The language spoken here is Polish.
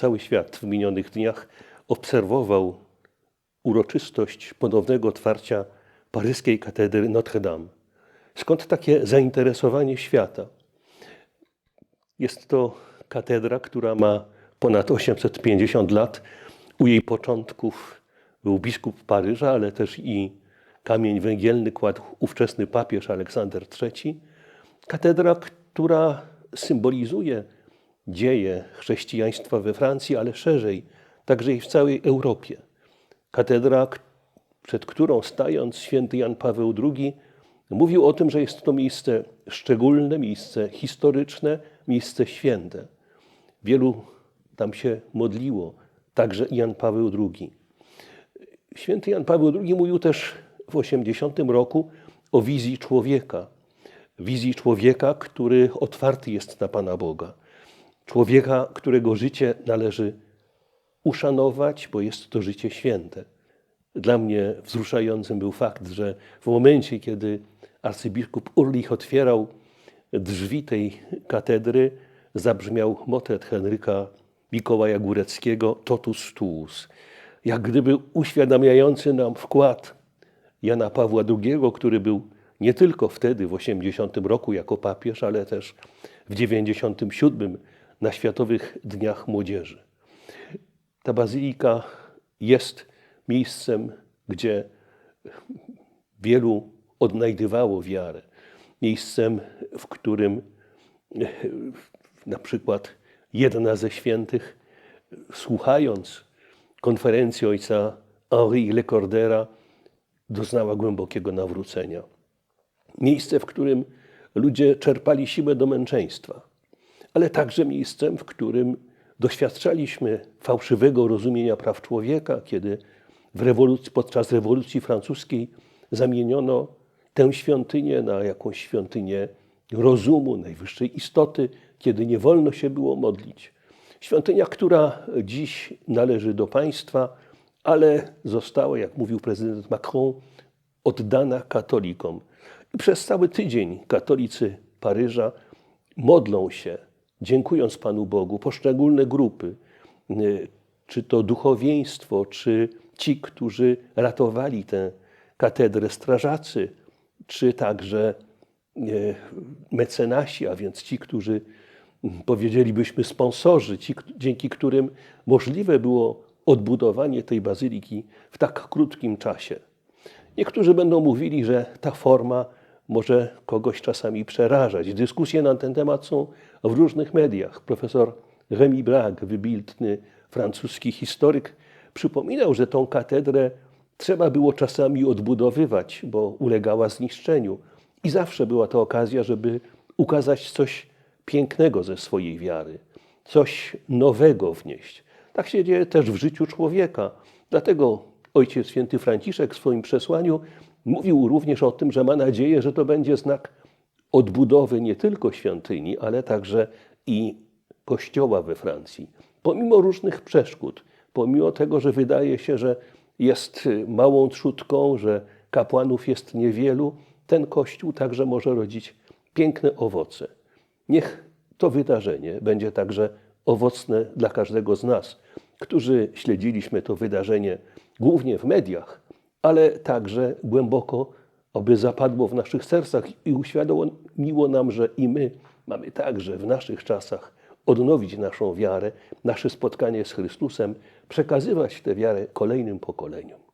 cały świat w minionych dniach obserwował uroczystość ponownego otwarcia paryskiej katedry Notre Dame. Skąd takie zainteresowanie świata? Jest to katedra, która ma ponad 850 lat. U jej początków był biskup Paryża, ale też i kamień węgielny kładł ówczesny papież Aleksander III. Katedra, która symbolizuje dzieje chrześcijaństwa we Francji, ale szerzej, także i w całej Europie. Katedra, przed którą stając święty Jan Paweł II mówił o tym, że jest to miejsce szczególne, miejsce historyczne, miejsce święte. Wielu tam się modliło, także Jan Paweł II. Święty Jan Paweł II mówił też w 80 roku o wizji człowieka. Wizji człowieka, który otwarty jest na Pana Boga. Człowieka, którego życie należy uszanować, bo jest to życie święte. Dla mnie wzruszającym był fakt, że w momencie, kiedy arcybiskup Urlich otwierał drzwi tej katedry, zabrzmiał motet Henryka Mikołaja Góreckiego Totus Tuus, jak gdyby uświadamiający nam wkład Jana Pawła II, który był nie tylko wtedy w 80 roku jako papież, ale też w 97 na Światowych Dniach Młodzieży. Ta bazylika jest miejscem, gdzie wielu odnajdywało wiarę. Miejscem, w którym na przykład jedna ze świętych, słuchając konferencji ojca Henri Lecordera, doznała głębokiego nawrócenia. Miejsce, w którym ludzie czerpali siłę do męczeństwa, ale także miejscem, w którym doświadczaliśmy fałszywego rozumienia praw człowieka, kiedy rewolucji, podczas rewolucji francuskiej zamieniono tę świątynię na jakąś świątynię rozumu, najwyższej istoty, kiedy nie wolno się było modlić. Świątynia, która dziś należy do państwa, ale została, jak mówił prezydent Macron, oddana katolikom. I przez cały tydzień katolicy Paryża modlą się, dziękując Panu Bogu, poszczególne grupy, y, czy to duchowieństwo, czy ci, którzy ratowali tę katedrę strażacy, czy także y, mecenasi, a więc ci, którzy mm, powiedzielibyśmy sponsorzy, ci, dzięki którym możliwe było odbudowanie tej bazyliki w tak krótkim czasie. Niektórzy będą mówili, że ta forma może kogoś czasami przerażać. Dyskusje na ten temat są w różnych mediach. Profesor Remy Bragg, wybitny francuski historyk, przypominał, że tą katedrę trzeba było czasami odbudowywać, bo ulegała zniszczeniu. I zawsze była to okazja, żeby ukazać coś pięknego ze swojej wiary, coś nowego wnieść. Tak się dzieje też w życiu człowieka. Dlatego Ojciec Święty Franciszek w swoim przesłaniu mówił również o tym, że ma nadzieję, że to będzie znak odbudowy nie tylko świątyni, ale także i kościoła we Francji. Pomimo różnych przeszkód, pomimo tego, że wydaje się, że jest y, małą trzutką, że kapłanów jest niewielu, ten kościół także może rodzić piękne owoce. Niech to wydarzenie będzie także owocne dla każdego z nas, którzy śledziliśmy to wydarzenie głównie w mediach, ale także głęboko, aby zapadło w naszych sercach i uświadomiło nam, że i my mamy także w naszych czasach odnowić naszą wiarę, nasze spotkanie z Chrystusem, przekazywać tę wiarę kolejnym pokoleniom.